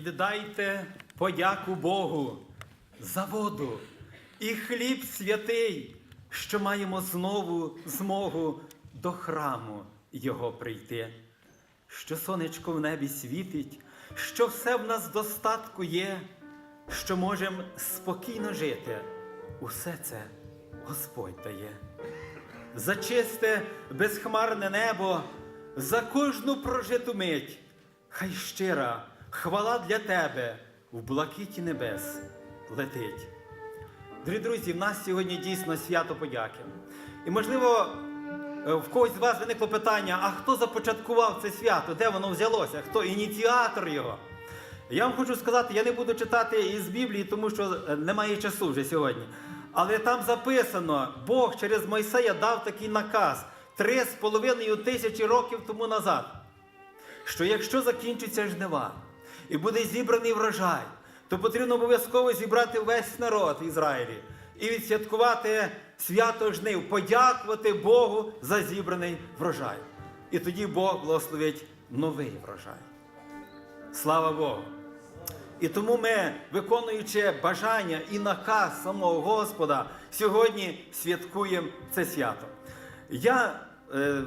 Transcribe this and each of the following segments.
Віддайте подяку Богу за воду і хліб святий, що маємо знову змогу до храму Його прийти. Що сонечко в небі світить, що все в нас достатку є, що можемо спокійно жити. Усе це Господь дає. За чисте, безхмарне небо, за кожну прожиту мить, хай щира хвала для тебе в блакиті небес летить. Дорогі друзі, в нас сьогодні дійсно свято подяки. І можливо, е, в когось з вас виникло питання: а хто започаткував це свято? Де воно взялося? Хто ініціатор його? Я вам хочу сказати, я не буду читати із Біблії, тому що е, немає часу вже сьогодні. Але там записано, Бог через Мойсея дав такий наказ три з половиною тисячі років тому назад, що якщо закінчиться жнива і буде зібраний врожай, то потрібно обов'язково зібрати весь народ в Ізраїлі і відсвяткувати свято жнив, подякувати Богу за зібраний врожай. І тоді Бог благословить новий врожай. Слава Богу! І тому ми, виконуючи бажання і наказ самого Господа, сьогодні святкуємо це свято. Я, е,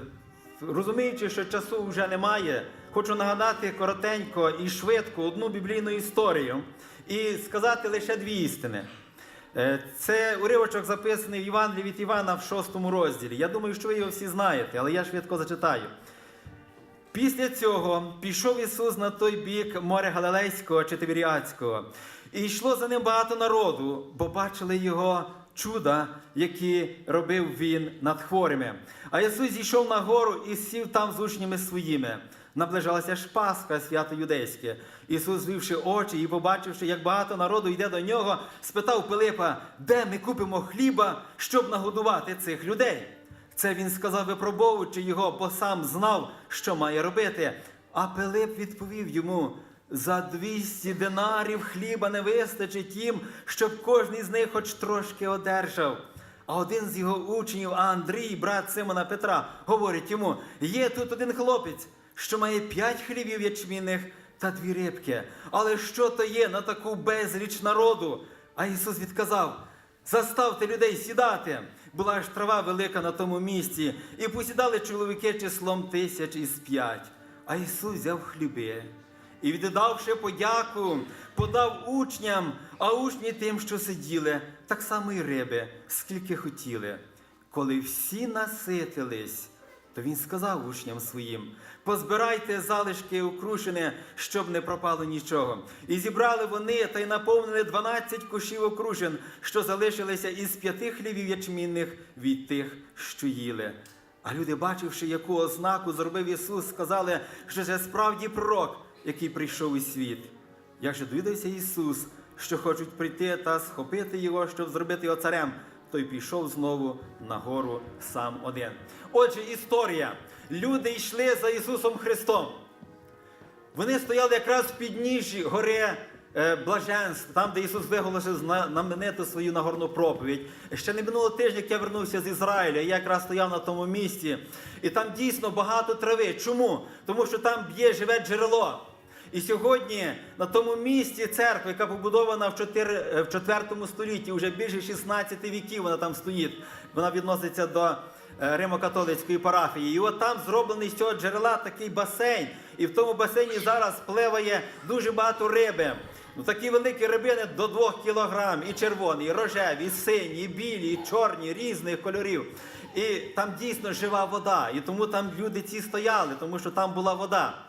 розуміючи, що часу вже немає, хочу нагадати коротенько і швидко одну біблійну історію і сказати лише дві істини. Е, Це уривочок записаний в Євангелії від Івана в шостому розділі. Я думаю, що ви його всі знаєте, але я швидко зачитаю. Після цього пішов Ісус на той бік моря Галилейського чи Тиберіадського, і йшло за ним багато народу, бо бачили його чуда, які робив він над хворими. А Ісус зійшов на гору і сів там з учнями своїми. Наближалася ж Пасха, свято юдейське. Ісус, звівши очі і побачивши, як багато народу йде до нього, спитав Пилипа, де ми купимо хліба, щоб нагодувати цих людей. Це він сказав, випробовуючи його, бо сам знав, що має робити. А Пилип відповів йому: за 200 динарів хліба не вистачить їм, щоб кожен з них хоч трошки одержав. А один з його учнів, Андрій, брат Симона Петра, говорить йому: є тут один хлопець, що має п'ять хлібів ячмінних та дві рибки. Але що то є на таку безріч народу? А Ісус відказав: Заставте людей сідати. Була ж трава велика на тому місці, і посідали чоловіки числом тисяч із п'ять. А Ісус взяв хліби і, віддавши подяку, подав учням, а учні тим, що сиділи, так само й риби, скільки хотіли. Коли всі наситились, то він сказав учням своїм: позбирайте залишки окрушене, щоб не пропало нічого. І зібрали вони та й наповнили 12 кошів окрушен, що залишилися із п'яти хлівів ячмінних від тих, що їли. А люди, бачивши, яку ознаку зробив Ісус, сказали, що це справді пророк, який прийшов у світ. Як же довідався Ісус, що хочуть прийти та схопити його, щоб зробити його царем, той пішов знову на гору сам один. Отже, історія. Люди йшли за Ісусом Христом. Вони стояли якраз в підніжжі гори е, блаженств, там, де Ісус виголосив зна- знамениту свою нагорну проповідь. Ще не минуло тижня, як я вернувся з Ізраїля, я якраз стояв на тому місці. І там дійсно багато трави. Чому? Тому що там б'є живе джерело. І сьогодні на тому місці церква, яка побудована в 4, е, в 4 столітті, вже більше 16 віків вона там стоїть. Вона відноситься до е, Римо-католицької парафії. І от там зроблений з цього джерела такий басейн. І в тому басейні зараз пливає дуже багато риби. Ну, такі великі рибини до 2 кілограм, і червоні, і рожеві, і сині, і білі, і чорні, різних кольорів. І там дійсно жива вода. І тому там люди ці стояли, тому що там була вода.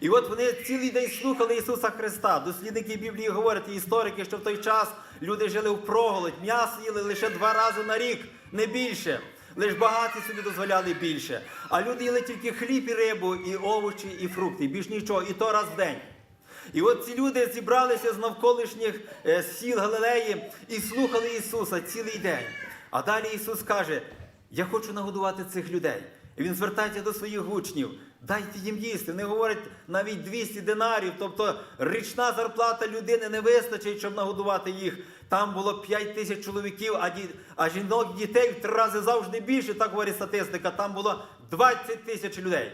І от вони цілий день слухали Ісуса Христа. Дослідники Біблії говорять і історики, що в той час люди жили в проголодь, м'ясо їли лише два рази на рік, не більше. Лиш багаті собі дозволяли більше. А люди їли тільки хліб і рибу, і овочі, і фрукти, більш нічого, і то раз в день. І от ці люди зібралися з навколишніх е, сіл Галилеї і слухали Ісуса цілий день. А далі Ісус каже: Я хочу нагодувати цих людей. І Він звертається до своїх учнів. Дайте їм їсти. Вони говорять навіть 200 динарів, тобто річна зарплата людини не вистачить, щоб нагодувати їх. Там було 5 тисяч чоловіків, а, ді... а жінок і дітей в три рази завжди більше, так говорить статистика. Там було 20 тисяч людей.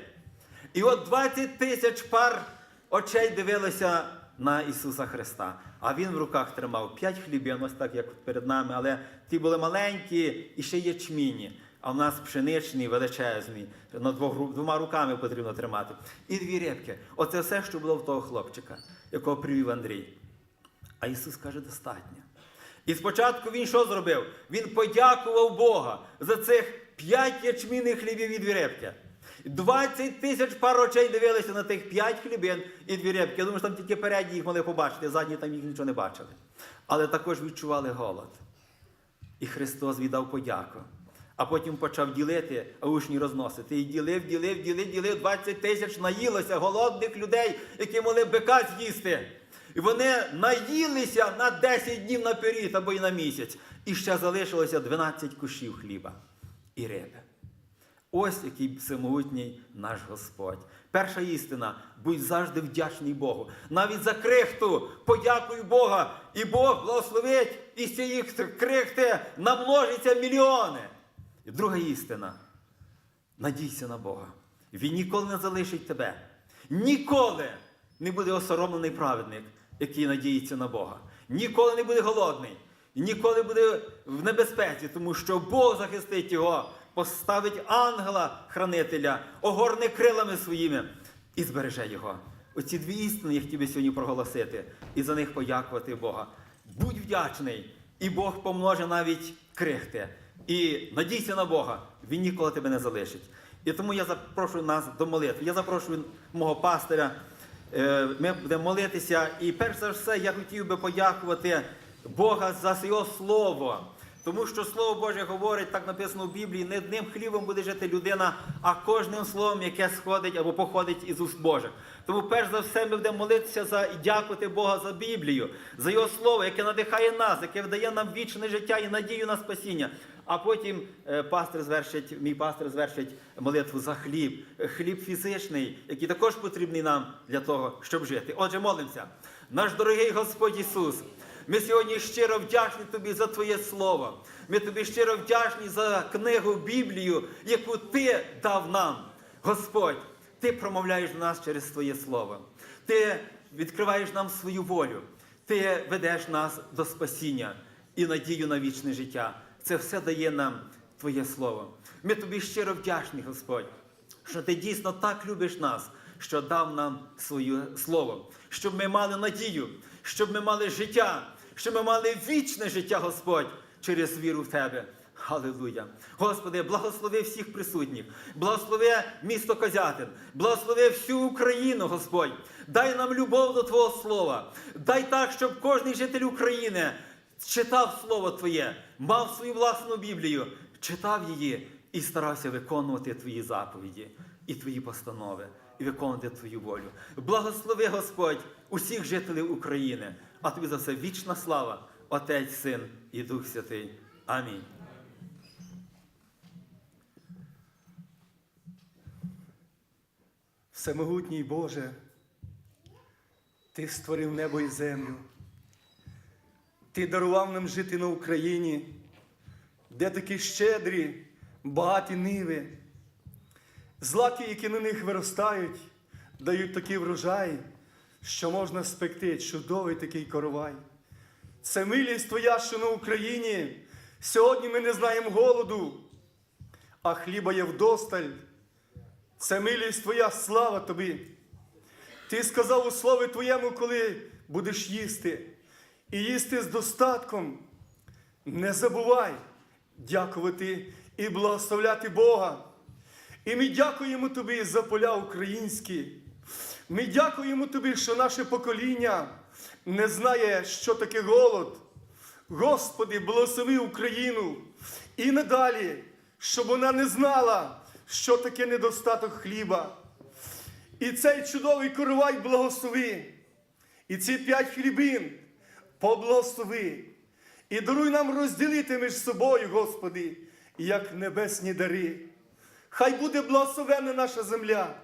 І от 20 тисяч пар очей дивилися на Ісуса Христа. А Він в руках тримав п'ять хлібів, ось так, як перед нами, але ті були маленькі і ще ячмінні. А в нас пшеничні, величезні, на двох, двома руками потрібно тримати. І дві рибки. Оце все, що було в того хлопчика, якого привів Андрій. А Ісус каже, достатньо. І спочатку Він що зробив? Він подякував Бога за цих п'ять ячмінних хлібів і дві рибки. 20 тисяч пар очей дивилися на тих п'ять хлібин і дві рибки. Я думаю, що там тільки передні їх могли побачити, задні там їх нічого не бачили. Але також відчували голод. І Христос віддав подяку. А потім почав ділити, а учні розносити. І ділив, ділив, ділив, ділив. 20 тисяч наїлося голодних людей, які могли бика з'їсти. І вони наїлися на 10 днів наперед або й на місяць. І ще залишилося 12 кушів хліба і риби. Ось який всемогутній наш Господь. Перша істина, будь завжди вдячний Богу. Навіть за крихту подякуй Бога, і Бог благословить, і з цієї крихти намножиться мільйони. І друга істина. Надійся на Бога. Він ніколи не залишить тебе. Ніколи не буде осоромлений праведник, який надіється на Бога. Ніколи не буде голодний. Ніколи буде в небезпеці, тому що Бог захистить його, поставить ангела-хранителя, огорне крилами своїми і збереже його. Оці дві істини я хотів би сьогодні проголосити і за них подякувати Бога. Будь вдячний, і Бог помноже навіть крихти. І надійся на Бога, Він ніколи тебе не залишить. І тому я запрошую нас до молитви. Я запрошую мого пастиря. Е, Ми будемо молитися. І перш за все, я хотів би подякувати Бога за його слово. Тому що Слово Боже говорить, так написано в Біблії, не одним хлібом буде жити людина, а кожним словом, яке сходить або походить із уст Божих. Тому, перш за все, ми будемо молитися за і дякувати Бога за Біблію, за Його Слово, яке надихає нас, яке дає нам вічне життя і надію на спасіння. А потім е, пастир звершить, мій пастир звершить молитву за хліб, хліб фізичний, який також потрібний нам для того, щоб жити. Отже, молимося. Наш дорогий Господь Ісус. Ми сьогодні щиро вдячні тобі за Твоє Слово. Ми тобі щиро вдячні за книгу Біблію, яку Ти дав нам. Господь, Ти промовляєш до нас через Твоє Слово. Ти відкриваєш нам свою волю. Ти ведеш нас до спасіння і надію на вічне життя. Це все дає нам Твоє Слово. Ми тобі щиро вдячні, Господь, що ти дійсно так любиш нас, що дав нам своє слово, щоб ми мали надію, щоб ми мали життя, щоб ми мали вічне життя, Господь, через віру в Тебе. Халилуя! Господи, благослови всіх присутніх, благослови місто Козятин, благослови всю Україну, Господь. Дай нам любов до Твого Слова. Дай так, щоб кожен житель України читав Слово Твоє, мав свою власну Біблію, читав її і старався виконувати Твої заповіді і Твої постанови, і виконувати Твою волю. Благослови Господь усіх жителів України, а тобі за все вічна слава, Отець, Син і Дух Святий. Амінь. Всемогутній Боже, Ти створив небо і землю. Ти дарував нам жити на Україні, де такі щедрі, багаті ниви. Злаки, які на них виростають, дають такий врожай, що можна спекти чудовий такий коровай. Це милість Твоя, що на Україні. Сьогодні ми не знаємо голоду, а хліба є вдосталь. Це милість Твоя, слава Тобі. Ти сказав у слові Твоєму, коли будеш їсти, і їсти з достатком. Не забувай дякувати і благословляти Бога. І ми дякуємо Тобі за поля українські. Ми дякуємо Тобі, що наше покоління не знає, що таке голод. Господи, благослови Україну і надалі, щоб вона не знала, що таке недостаток хліба. І цей чудовий коровай благослови. І ці п'ять хлібин поблагослови. І даруй нам розділити між собою, Господи, як небесні дари. Хай буде благословенна наша земля.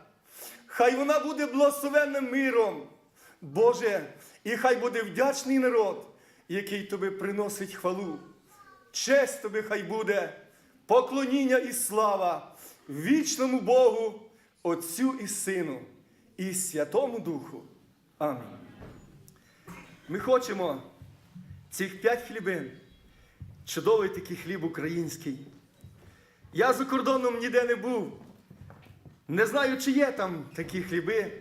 Хай вона буде благословенна миром, Боже, і хай буде вдячний народ, який тобі приносить хвалу. Честь тобі хай буде, поклоніння і слава вічному Богу, Отцю і Сину, і Святому Духу. Амінь. Ми хочемо цих п'ять хлібин, чудовий такий хліб український. Я за кордоном ніде не був. Не знаю, чи є там такі хліби.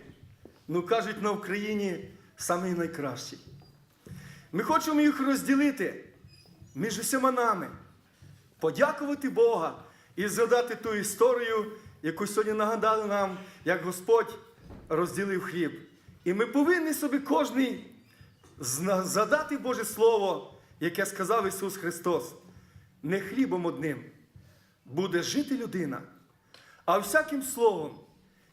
Ну кажуть, на Україні самий найкращий. Ми хочемо їх розділити між усіма нами, подякувати Бога і згадати ту історію, яку сьогодні нагадали нам, як Господь розділив хліб. І ми повинні собі кожний задати Боже Слово, яке сказав Ісус Христос. Не хлібом одним буде жити людина, а всяким словом,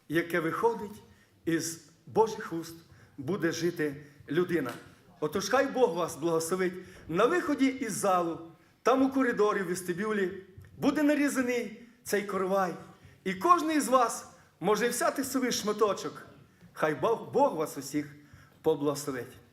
яке виходить із Божих уст, буде жити людина. Отож, хай Бог вас благословить на виході із залу, там у коридорі, в вестибюлі, буде нарізаний цей коровай. І кожен із вас може взяти собі шматочок. Хай Бог, вас усіх поблагословить.